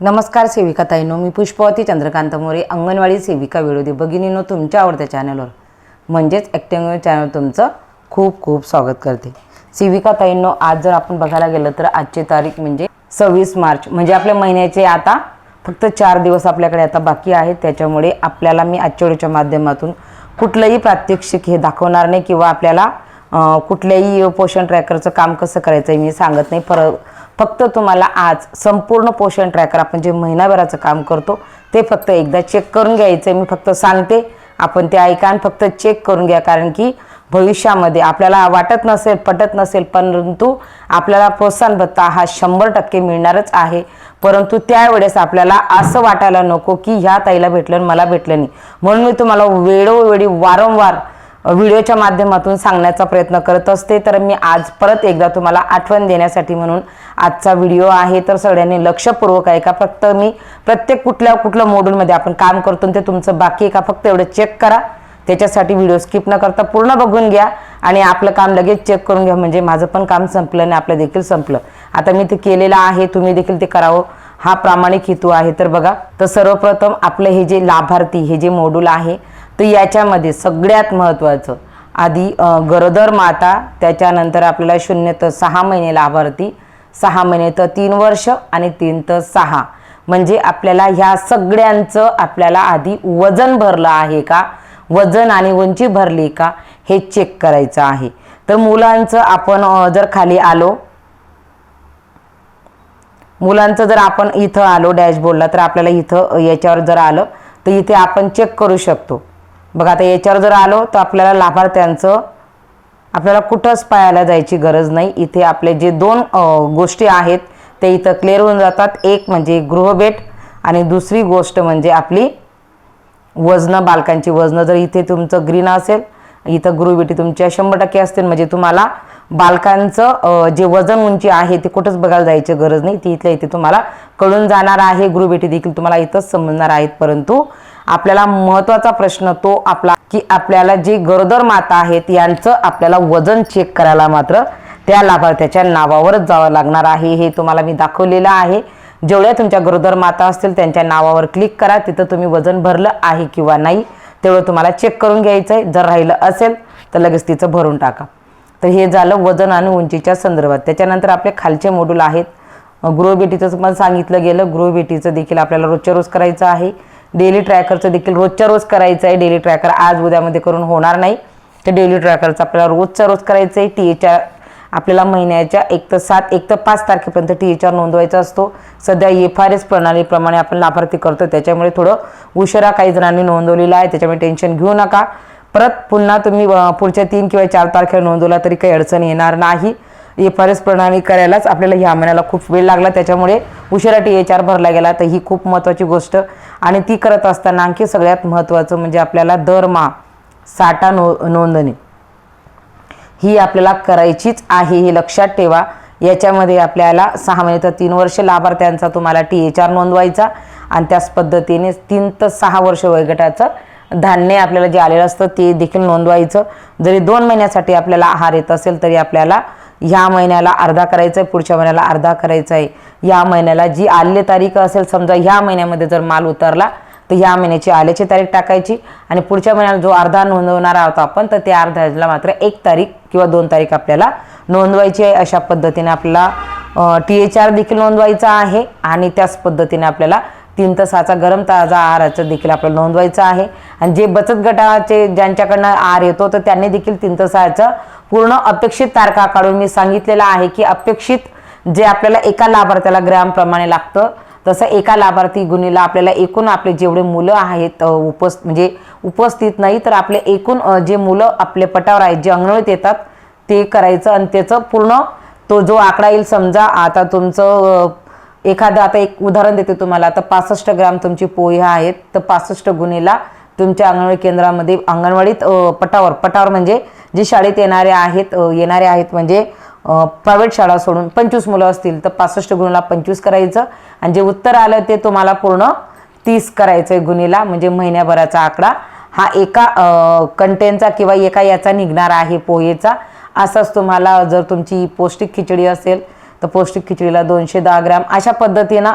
नमस्कार सेविका ताईनो मी पुष्पवती चंद्रकांत मोरे अंगणवाडी सेविका विरोधी भगिनीनो तुमच्या आवडत्या चॅनलवर. म्हणजेच ॲक्टिंग चॅनल तुमचं खूप खूप स्वागत करते. सेविका ताईंनो आज जर आपण बघायला गेलं तर आजची तारीख म्हणजे सव्वीस मार्च. म्हणजे आपल्या महिन्याचे आता फक्त चार दिवस आपल्याकडे आता बाकी आहेत. त्याच्यामुळे आपल्याला मी आजच्या व्हिडिओच्या माध्यमातून कुठलंही प्रात्यक्षिक हे दाखवणार नाही किंवा आपल्याला कुठल्याही पोषण ट्रॅकरचं काम कसं करायचं आहे मी सांगत नाही. पर फक्त तुम्हाला आज संपूर्ण पोषण ट्रॅकर आपण जे महिनाभराचं काम करतो ते फक्त एकदा चेक करून घ्यायचं मी फक्त सांगते आपण ते ऐका आणि फक्त चेक करून घ्या. कारण की भविष्यामध्ये आपल्याला वाटत नसेल पटत नसेल परंतु आपल्याला प्रोत्साहन भत्ता हा शंभर टक्के मिळणारच आहे. परंतु त्यावेळेस आपल्याला असं वाटायला नको की ह्या ताईला भेटलं आणि मला भेटलं नाही. म्हणून मी तुम्हाला वेळोवेळी वारंवार व्हिडिओच्या माध्यमातून सांगण्याचा प्रयत्न करत असते. तर मी आज परत एकदा तुम्हाला आठवण देण्यासाठी म्हणून आजचा व्हिडिओ आहे. तर सगळ्यांनी लक्षपूर्वक आहे का फक्त मी प्रत्येक कुठल्या कुठल्या मॉड्यूलमध्ये आपण काम करतो ते तुमचं बाकी आहे का फक्त एवढं चेक करा. त्याच्यासाठी व्हिडिओ स्किप न करता पूर्ण बघून घ्या आणि आपलं काम लगेच चेक करून घ्या. म्हणजे माझं पण काम संपलं आणि आपलं देखील संपलं. आता मी ते केलेलं आहे. तुम्ही देखील ते करावं. हा प्रामाणिक हेतू आहे. तर बघा तर सर्वप्रथम आपलं हे जे लाभार्थी हे जे मॉड्यूल आहे तर याच्यामध्ये सगळ्यात महत्त्वाचं आधी गरोदर माता त्याच्यानंतर आपल्याला शून्य तर सहा महिने लाभार्थी सहा महिने तर तीन वर्ष आणि तीन तर सहा. म्हणजे आपल्याला ह्या सगळ्यांचं आपल्याला आधी वजन भरलं आहे का? वजन आणि उंची भरली का? हे चेक करायचं आहे. तर मुलांचं आपण जर खाली आलो मुलांचं जर आपण इथं आलो डॅशबोर्डला तर आपल्याला इथं याच्यावर जर आलं तर इथे आपण चेक करू शकतो. बघा आता याच्यावर जर आलो तर आपल्याला लाभार्थ्यांचं आपल्याला कुठंच पाहायला जायची गरज नाही. इथे आपले जे दोन गोष्टी आहेत ते इथं क्लिअर होऊन जातात. एक म्हणजे गृहभेट आणि दुसरी गोष्ट म्हणजे आपली वजनं बालकांची वजनं. जर इथे तुमचं ग्रीन असेल इथं गृहभेटी तुमच्या शंभर टक्के असतील. म्हणजे तुम्हाला बालकांचं जे वजन उंची आहे ते कुठंच बघायला जायची गरज नाही. ती इथल्या इथे तुम्हाला कळून जाणार आहे. गृहभेटी देखील तुम्हाला इथंच समजणार आहेत. परंतु आपल्याला महत्त्वाचा प्रश्न तो आपला की आपल्याला जी गरोदर माता आहेत यांचं आपल्याला वजन चेक करायला मात्र त्या लाभार्थ्याच्या नावावरच जावं लागणार आहे. हे तुम्हाला मी दाखवलेलं आहे. जेवढ्या तुमच्या गरोदर माता असतील त्यांच्या नावावर क्लिक करा. तिथं तुम्ही वजन भरलं आहे किंवा नाही तेवढं तुम्हाला चेक करून घ्यायचं आहे. जर राहिलं असेल तर लगेच तिचं भरून टाका. तर हे झालं वजन आणि उंचीच्या संदर्भात. त्याच्यानंतर आपले खालचे मॉड्यूल आहेत. गृहबेटीचं पण सांगितलं गेलं. गृहबेटीचं देखील आपल्याला रोजच्या रोज करायचं आहे. डेली ट्रॅकरचं देखील रोजच्या रोज करायचं आहे. डेली ट्रॅकर आज उद्यामध्ये करून होणार नाही. तर डेली ट्रॅकरचं आपल्याला रोजच्या रोज करायचं आहे. टी एच्या आपल्याला महिन्याच्या एक तर सात एक तर पाच तारखेपर्यंत टी एचआर नोंदवायचा असतो. सध्या एफ आर एस प्रणालीप्रमाणे आपण लाभार्थी करतो त्याच्यामुळे थोडं उशिरा काही जणांनी नोंदवलेलं आहे. त्याच्यामुळे टेन्शन घेऊ नका. परत पुन्हा तुम्ही पुढच्या तीन किंवा चार तारखेला नोंदवला तरी काही अडचण येणार नाही. एफ आर एस प्रणाली करायलाच आपल्याला ह्या महिन्याला खूप वेळ लागला. त्याच्यामुळे उशिरा टी एच आर भरला गेला तर ही खूप महत्त्वाची गोष्ट. आणि ती करत असताना आणखी सगळ्यात महत्त्वाचं म्हणजे आपल्याला दरमहा साठा नो नोंदणी. ही आपल्याला करायचीच आहे हे लक्षात ठेवा. याच्यामध्ये आपल्याला सहा महिने तर तीन वर्ष लाभार्थ्यांचा तुम्हाला टी एच आर नोंदवायचा. आणि त्याच पद्धतीने तीन तर सहा वर्ष वयोगटाचं धान्य आपल्याला जे आलेलं असतं ते देखील नोंदवायचं. जरी दोन महिन्यासाठी आपल्याला आहार येत असेल तरी आपल्याला ह्या महिन्याला अर्धा करायचा आहे पुढच्या महिन्याला अर्धा करायचा आहे या महिन्याला जी आल्य तारीख असेल समजा ह्या महिन्यामध्ये जर माल उतरला तर ह्या महिन्याची आल्याची तारीख टाकायची आणि पुढच्या महिन्याला जो अर्धा नोंदवणारा आहोत आपण तर त्या अर्ध्याला मात्र एक तारीख किंवा दोन तारीख आपल्याला नोंदवायची आहे. अशा पद्धतीने आपल्याला टी एच आर देखील नोंदवायचा आहे आणि त्याच पद्धतीने आपल्याला तीन तासाचा गरम ताजा आहाराचं देखील आपल्याला नोंदवायचं आहे. आणि जे बचत गटाचे ज्यांच्याकडनं आहार येतो तर त्यांनी देखील तीन तासाचं पूर्ण अपेक्षित तारखा काढून मी सांगितलेलं आहे की अपेक्षित जे आपल्याला एका लाभार्थ्याला ग्रॅमप्रमाणे लागतं तसं एका लाभार्थी गुन्हेला आपल्याला एकूण आपले जेवढे मुलं आहेत उपस् म्हणजे उपस्थित नाही तर आपले एकूण जे मुलं आपले पटावर आहेत जे अंगणवाडीत येतात ते करायचं आणि त्याचं पूर्ण तो जो आकडा येईल समजा आता तुमचं एखादं आता एक उदाहरण देते तुम्हाला आता पासष्ट ग्राम तुमची पोहे आहेत तर पासष्ट गुन्हेला तुमच्या अंगणवाडी केंद्रामध्ये अंगणवाडीत पटावर पटावर म्हणजे जे शाळेत येणारे आहेत येणारे आहेत म्हणजे प्रायव्हेट शाळा सोडून पंचवीस मुलं असतील तर पासष्ट गुणीला पंचवीस करायचं आणि जे उत्तर आलं ते तुम्हाला पूर्ण तीस करायचं आहे गुन्हेला म्हणजे महिन्याभराचा आकडा. हा एका कंटेनचा किंवा एका याचा निघणार आहे पोहेचा. असाच तुम्हाला जर तुमची पौष्टिक खिचडी असेल तर पौष्टिक खिचडीला दोनशे दहा ग्रॅम. अशा पद्धतीनं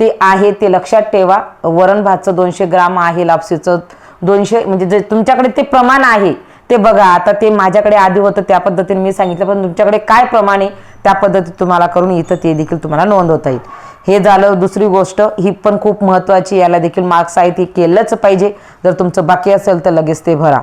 ते आहे ते लक्षात ठेवा. वरण भातचं दोनशे ग्राम आहे लापसीचं दोनशे म्हणजे जे तुमच्याकडे ते प्रमाण आहे ते बघा आता ते माझ्याकडे आधी होतं त्या पद्धतीने मी सांगितलं पण तुमच्याकडे काय प्रमाणे त्या पद्धतीत तुम्हाला करून इथं ते देखील तुम्हाला नोंदवता येईल. हे झालं दुसरी गोष्ट ही पण खूप महत्त्वाची याला देखील मार्क्स आहेत हे केलंच पाहिजे. जर तुमचं बाकी असेल तर लगेच ते भरा.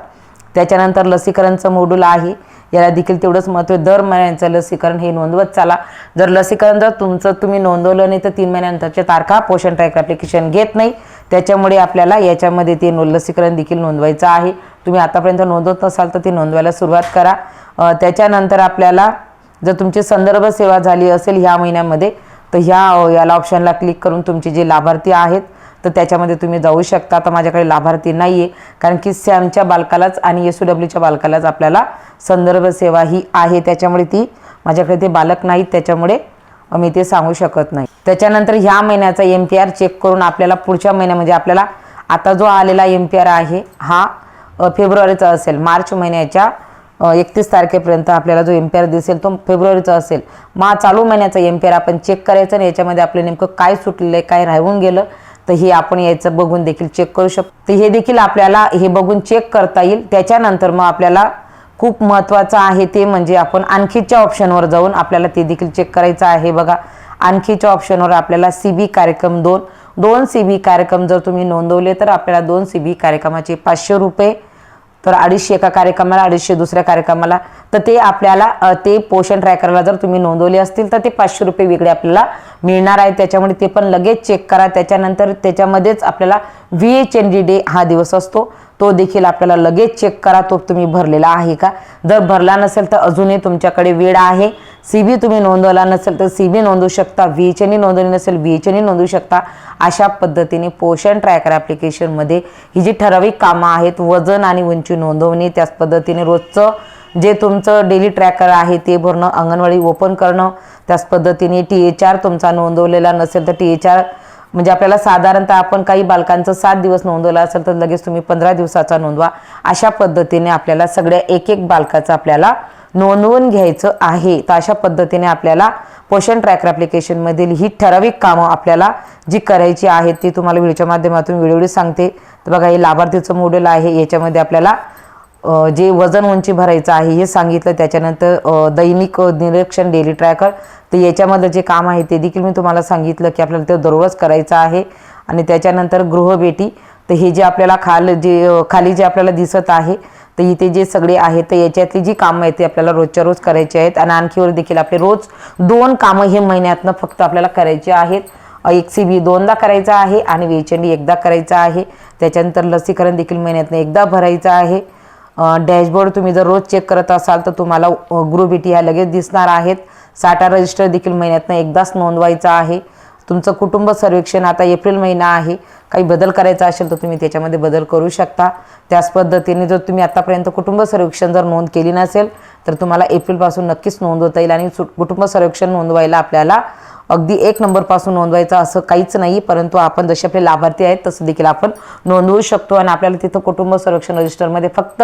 त्याच्यानंतर लसीकरणचं मोडूल आहे याला देखील तेवढंच महत्त्व दर महिन्यांचं लसीकरण हे नोंदवत चाला. जर लसीकरण जर तुमचं तुम्ही नोंदवलं नाही तर तीन महिन्यानंतरच्या तारखा पोषण ट्रॅक ॲप्लिकेशन घेत नाही. त्याच्यामुळे आपल्याला याच्यामध्ये ते नो लसीकरण देखील नोंदवायचं आहे. तुम्ही आतापर्यंत नोंदवत नसाल तर ती नोंदवायला सुरुवात करा. त्याच्यानंतर आपल्याला जर तुमची संदर्भ सेवा झाली असेल ह्या महिन्यामध्ये तर ह्या याला ऑप्शनला क्लिक करून तुमचे जे लाभार्थी आहेत तर त्याच्यामध्ये तुम्ही जाऊ शकता. आता माझ्याकडे लाभार्थी नाही आहे कारण की सॅमच्या बालकालाच आणि एस डब्ल्यूच्या बालकालाच आपल्याला संदर्भ सेवा ही आहे. त्याच्यामुळे ती माझ्याकडे ते बालक नाहीत त्याच्यामुळे मी ते सांगू शकत नाही. त्याच्यानंतर ह्या महिन्याचा एम पी आर चेक करून आपल्याला पुढच्या महिन्यामध्ये आपल्याला आता जो आलेला एम पी आर आहे हा फेब्रुवारीचा असेल. मार्च महिन्याच्या एकतीस तारखेपर्यंत आपल्याला जो एम्पेअर दिसेल तो फेब्रुवारीचा असेल. मा चालू महिन्याचा एम्पेअर आर आपण चेक करायचं आणि याच्यामध्ये आपलं नेमकं काय सुटलेलं आहे काय राहून गेलं तर हे आपण याचं बघून देखील चेक करू शकतो. तर हे देखील आपल्याला हे बघून चेक करता येईल. त्याच्यानंतर मग आपल्याला खूप महत्त्वाचं आहे ते म्हणजे आपण आणखीच्या ऑप्शनवर जाऊन आपल्याला ते देखील चेक करायचं आहे बघा. आणखीच्या ऑप्शनवर आपल्याला सी बी कार्यक्रम दोन दोन सी बी कार्यक्रम जर तुम्ही नोंदवले तर आपल्याला दोन सी बी कार्यक्रमाचे पाचशे रुपये तर अडीचशे एका कार्यक्रमाला अडीचशे दुसऱ्या कार्यक्रमाला. तर ते आपल्याला ते पोषण ट्रॅकरला जर तुम्ही नोंदवले असतील तर ते पाचशे रुपये वेगळे आपल्याला मिळणार आहे. त्याच्यामुळे ते पण लगेच चेक करा. त्याच्यानंतर त्याच्यामध्येच आपल्याला V H N D day हा दिवस असतो. तो देखील आपल्याला लगेच चेक करा तो तुम्ही भरलेला आहे का? जर भरला नसेल तर अजूनही तुमच्याकडे वेळ आहे. सी बी तुम्ही नोंदवला नसेल तर सी बी नोंदवू शकता व्ही एच एनही नोंदवली नसेल व्ही एच एनही नोंदवू शकता. अशा पद्धतीने पोषण ट्रॅकर ॲप्लिकेशनमध्ये ही जी ठराविक कामं आहेत वजन आणि उंची नोंदवणे त्याच पद्धतीने रोजचं जे तुमचं डेली ट्रॅकर आहे ते भरणं अंगणवाडी ओपन करणं त्याच पद्धतीने टी एच आर तुमचा नोंदवलेला नसेल तर टी एच आर म्हणजे आपल्याला साधारणतः आपण काही बालकांचं सात दिवस नोंदवलं असेल तर लगेच तुम्ही पंधरा दिवसाचा नोंदवा. अशा पद्धतीने आपल्याला सगळ्या एक एक बालकाचं आपल्याला नोंदवून घ्यायचं आहे. तर अशा पद्धतीने आपल्याला पोषण ट्रॅकर ॲप्लिकेशनमधील ही ठराविक कामं आपल्याला जी करायची आहेत ती तुम्हाला व्हिडिओच्या माध्यमातून वेळोवेळी सांगते. तर बघा हे लाभार्थीचं मॉडेल आहे. याच्यामध्ये आपल्याला जे वजन उंची भरायचं आहे हे सांगितलं. त्याच्यानंतर दैनिक निरीक्षण डेली ट्रॅकर तर याच्यामधलं जे काम आहे ते देखील मी तुम्हाला सांगितलं की आपल्याला ते दररोज करायचं आहे. आणि त्याच्यानंतर गृहभेटी तर हे जे आपल्याला खाल जे खाली जे आपल्याला दिसत आहे तर इथे जे सगळे आहेत तर याच्यातली जी कामं आहेत ती आपल्याला रोजच्या रोज करायची आहेत. आणि आणखीवर देखील आपले रोज दोन कामं हे महिन्यातनं फक्त आपल्याला करायचे आहेत. एक सी बी दोनदा करायचा आहे आणि वेचंडी एकदा करायचा आहे. त्याच्यानंतर लसीकरण देखील महिन्यातनं एकदा भरायचं आहे. डॅशबोर्ड तुम्ही जर रोज चेक करत असाल तर तुम्हाला ग्रुप ई टी ह्या लगेच दिसणार आहेत. साठा रजिस्टर देखील महिन्यातनं एकदाच नोंदवायचा आहे. तुमचं कुटुंब सर्वेक्षण आता एप्रिल महिना आहे. काही बदल करायचा असेल तर तुम्ही त्याच्यामध्ये बदल करू शकता. त्याच पद्धतीने जर तुम्ही आतापर्यंत कुटुंब सर्वेक्षण जर नोंद केली नसेल तर तुम्हाला एप्रिलपासून नक्कीच नोंदवता येईल आणि कुटुंब सर्वेक्षण नोंदवायला आपल्याला अगदी एक नंबरपासून नोंदवायचं असं काहीच नाही परंतु आपण जसे आपले लाभार्थी आहेत तसं देखील आपण नोंदवू शकतो. आणि आपल्याला तिथं कुटुंब संरक्षण रजिस्टरमध्ये फक्त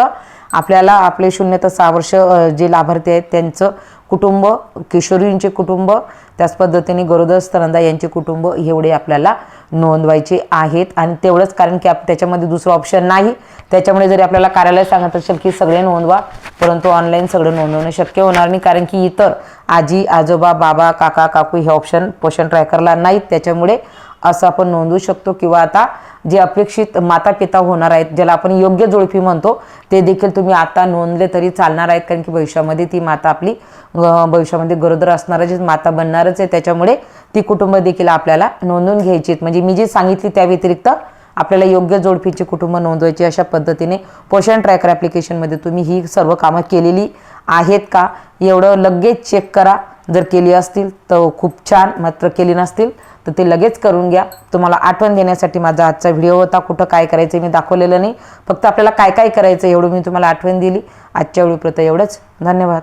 आपल्याला आपले शून्य तर सहा वर्ष जे लाभार्थी आहेत त्यांचं कुटुंब किशोरींचे कुटुंब त्याच पद्धतीने गरोदर स्तनदा यांचे कुटुंब एवढे आपल्याला नोंदवायचे आहेत. आणि तेवढंच कारण की आप त्याच्यामध्ये दुसरं ऑप्शन नाही. त्याच्यामुळे जरी आपल्याला कार्यालय सांगत असेल की सगळे नोंदवा परंतु ऑनलाईन सगळं नोंदवणं शक्य होणार नाही. कारण की इतर आजी आजोबा बाबा काका काकू हे ऑप्शन पोषण ट्रॅकरला नाहीत. त्याच्यामुळे असं आपण नोंदवू शकतो किंवा आता जे अपेक्षित माता पिता होणार आहेत ज्याला आपण योग्य जोडपी म्हणतो ते देखील तुम्ही आता नोंदले तरी चालणार आहेत कारण की भविष्यामध्ये ती माता आपली भविष्यामध्ये गरोदर असणारच माता बनणारच आहे त्याच्यामुळे ती कुटुंब देखील आपल्याला नोंदवून घ्यायची आहेत. म्हणजे मी जी सांगितली त्या व्यतिरिक्त आपल्याला योग्य जोडपीचे कुटुंब नोंदवायची अशा पद्धतीने पोषण ट्रॅकर ॲप्लिकेशनमध्ये तुम्ही ही सर्व कामं केलेली आहेत का? एवढं लगेच चेक करा. जर केली असतील तर खूप छान. मात्र केली नसतील तर ते लगेच करून घ्या. तुम्हाला आठवण देण्यासाठी माझा आजचा व्हिडिओ होता. कुठं काय करायचं मी दाखवलेलं नाही. फक्त आपल्याला काय काय करायचं एवढं मी तुम्हाला आठवण दिली. आजच्या वेळीप्रत एवढंच. धन्यवाद.